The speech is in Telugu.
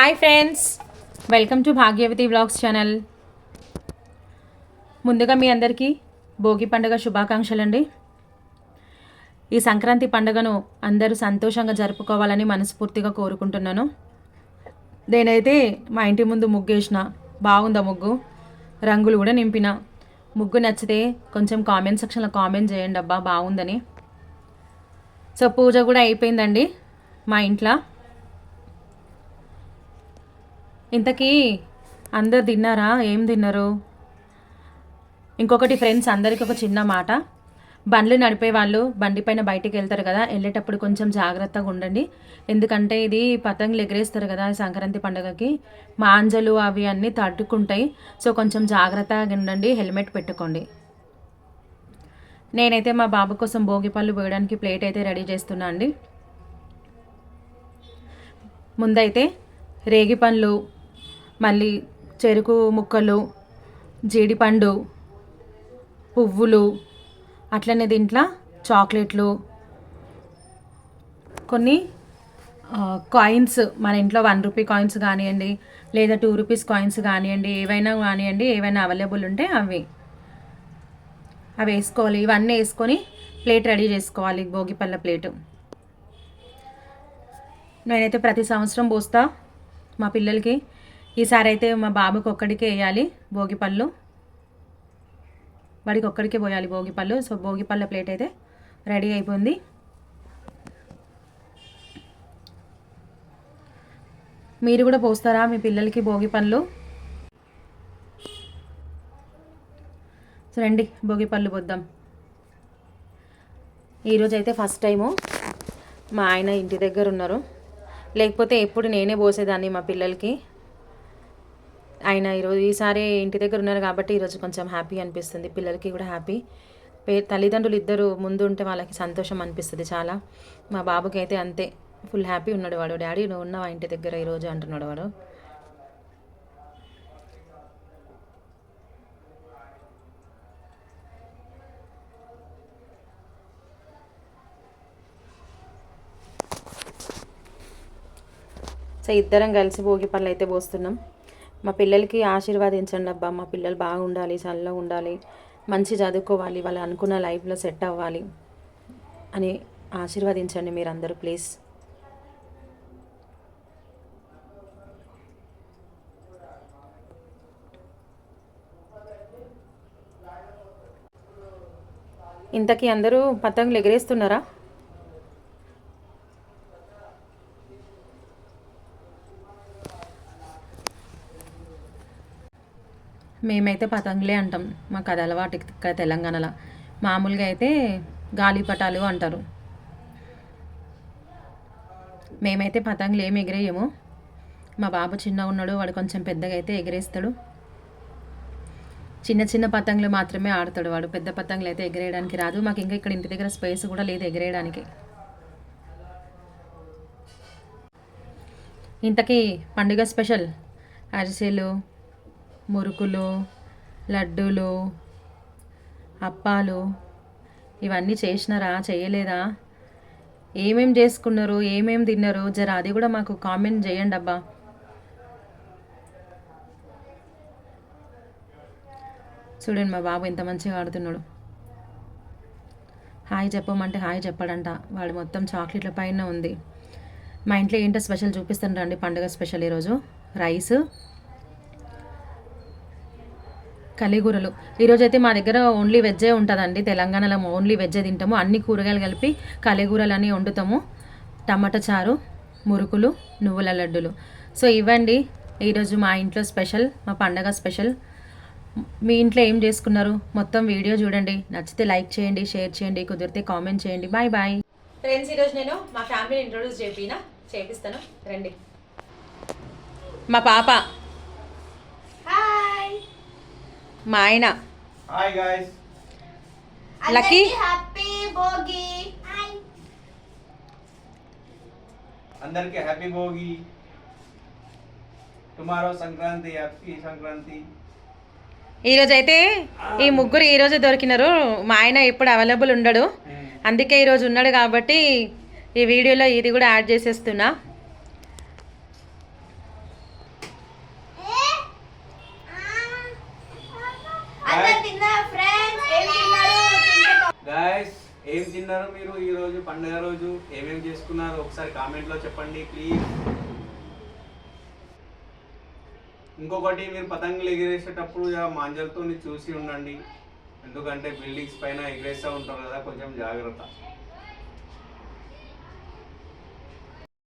Hi friends welcome to Bhagyavathi vlogs channel. ముందుగా మీ అందరికీ భోగి పండుగ శుభాకాంక్షలు అండి ఈ సంక్రాంతి పండుగను అందరూ సంతోషంగా జరుపుకోవాలని మనస్ఫూర్తిగా కోరుకుంటున్నాను. నేనైతే మా ఇంటి ముందు ముగ్గు వేసిన బాగుందా ముగ్గు రంగులు కూడా నింపిన. ముగ్గు నచ్చితే కొంచెం కామెంట్ సెక్షన్లో కామెంట్ చేయండి అబ్బా బాగుందని. సో పూజ కూడా అయిపోయిందండి మా ఇంట్లో. ఇంతకీ అందరు తిన్నారా? ఏం తిన్నారు? ఇంకొకటి ఫ్రెండ్స్ అందరికీ ఒక చిన్న మాట. బండ్లు నడిపే వాళ్ళు బండి పైన బయటికి వెళ్తారు కదా వెళ్ళేటప్పుడు కొంచెం జాగ్రత్తగా ఉండండి. ఎందుకంటే ఇది పతంగులు ఎగరేస్తారు కదా సంక్రాంతి పండుగకి. మాంజలు అవి అన్నీ తట్టుకుంటాయి సో కొంచెం జాగ్రత్తగా ఉండండి హెల్మెట్ పెట్టుకోండి. నేనైతే మా బాబు కోసం భోగి పళ్ళు పోయడానికి ప్లేట్ అయితే రెడీ చేస్తున్నా అండి. ముందైతే రేగి పండ్లు మళ్ళీ చెరుకు ముక్కలు జీడిపండు పువ్వులు అట్లనే దీంట్లో చాక్లెట్లు కొన్ని కాయిన్స్ మన ఇంట్లో వన్ రూపీ కాయిన్స్ కానివ్వండి లేదా టూ రూపీస్ కాయిన్స్ కానివ్వండి ఏవైనా కానివ్వండి ఏవైనా అవైలబుల్ ఉంటే అవి. అవి వేసుకోవాలి. ఇవన్నీ వేసుకొని ప్లేట్ రెడీ చేసుకోవాలి భోగిపల్ల ప్లేటు నేనైతే ప్రతి సంవత్సరం పోస్తా మా పిల్లలకి. ఈసారి అయితే మా బాబుకి ఒక్కడికే వేయాలి భోగిపళ్ళు వాడికి ఒక్కడికే పోయాలి భోగిపళ్ళు సో భోగిపళ్ళ ప్లేట్ అయితే రెడీ అయిపోయింది. మీరు కూడా పోస్తారా? మీ పిల్లలకి భోగి పళ్ళు. సో రండి భోగి పళ్ళు పోద్దాం. ఈరోజు అయితే ఫస్ట్ టైము మా ఆయన ఇంటి దగ్గర ఉన్నారు. లేకపోతే ఎప్పుడు నేనే పోసేదాన్ని మా పిల్లలకి. ఆయన ఈరోజు ఈసారి ఇంటి దగ్గర ఉన్నారు కాబట్టి ఈరోజు కొంచెం హ్యాపీ అనిపిస్తుంది. పిల్లలకి కూడా హ్యాపీ. పే తల్లిదండ్రులు ఇద్దరు ముందు ఉంటే వాళ్ళకి సంతోషం అనిపిస్తుంది చాలా. మా బాబుకి అయితే అంతే. ఫుల్ హ్యాపీ ఉన్నాడు వాడు. డాడీ నువ్వు ఉన్నావా ఇంటి దగ్గర ఈరోజు? అంటున్నాడు వాడు. సో ఇద్దరం కలిసి భోగి పళ్ళు అయితే పోస్తున్నాం. మా పిల్లలకి ఆశీర్వాదించండి అబ్బా. మా పిల్లలు బాగుండాలి చల్లగా ఉండాలి మంచి చదువుకోవాలి వాళ్ళు అనుకున్న లైఫ్లో సెట్ అవ్వాలి అని ఆశీర్వదించండి మీరందరూ ప్లీజ్. ఇంతకీ అందరూ పతంగులు ఎగరేస్తున్నారా? మేమైతే పతంగులే అంటాం. మాకు అది అలవాటు ఇక్కడ తెలంగాణలో. మామూలుగా అయితే గాలిపటాలు అంటారు. మేమైతే పతంగులు ఏమి ఎగిరేయము. మా బాబు చిన్నగా ఉన్నాడు వాడు కొంచెం పెద్దగా అయితే ఎగిరేస్తాడు. చిన్న చిన్న పతంగులు మాత్రమే ఆడతాడు వాడు. పెద్ద పతంగులు అయితే ఎగిరేయడానికి రాదు. మాకు ఇంకా ఇక్కడ ఇంటి దగ్గర స్పేస్ కూడా లేదు ఎగిరేయడానికి. ఇంతకీ పండుగ స్పెషల్? అరిసెలు మురుకులు లడ్డూలు అప్పాలు ఇవన్నీ చేసినారా? చేయలేదా? ఏమేం చేసుకున్నారు? ఏమేం తిన్నారు? జర అది కూడా మాకు కామెంట్ చేయండి అబ్బా. చూడండి మా బాబు ఎంత మంచిగా ఆడుతున్నాడు. హాయ్ చెప్పమంటే హాయ్ చెప్పాడంట. వాడు మొత్తం చాక్లెట్ల పైన ఉంది. మా ఇంట్లో ఏంటో స్పెషల్ చూపిస్తాను రండి పండుగ స్పెషల్ ఈరోజు. రైస్ కలిగూరలు. ఈరోజు అయితే మా దగ్గర ఓన్లీ వెజ్జే ఉంటుందండి. తెలంగాణలో ఓన్లీ వెజ్జే తింటాము. అన్ని కూరగాయలు కలిపి కలిగూరలు అని వండుతాము. టమాటా చారు మురుకులు నువ్వుల లడ్డులు. సో ఇవ్వండి. ఈరోజు మా ఇంట్లో స్పెషల్ మా పండగ స్పెషల్. మీ ఇంట్లో ఏం చేసుకున్నారు? మొత్తం వీడియో చూడండి. నచ్చితే లైక్ చేయండి షేర్ చేయండి కుదిరితే కామెంట్ చేయండి. బాయ్ బాయ్ ఫ్రెండ్స్ ఈరోజు నేను మా ఫ్యామిలీని ఇంట్రొడ్యూస్ చేపిన. చేపిస్తాను. రండి. మా పాప హాయ్ మా ఆయన. Lucky happy Bhogi. అందరికి happy Bhogi. Tomorrow Sankranti happy Sankranti. ఈరోజు అయితే ఈ ముగ్గురు ఈరోజు దొరికినారు. మా ఆయన ఎప్పుడు అవైలబుల్ ఉండడు. అందుకే ఈరోజు ఉన్నాడు కాబట్టి ఈ వీడియోలో ఇది కూడా యాడ్ చేసేస్తున్నా. ఏం తిన్నారు మీరు ఈ రోజు పండుగ రోజు ఏమేమి చేసుకున్నారు? ఒకసారి కామెంట్లో చెప్పండి ప్లీజ్ ఇంకొకటి మీరు పతంగులు ఎగిరేసేటప్పుడు మాంజలతో చూసి ఉండండి. ఎందుకంటే బిల్డింగ్స్ పైన ఎగిరేస్తూ ఉంటారు కదా కొంచెం జాగ్రత్త.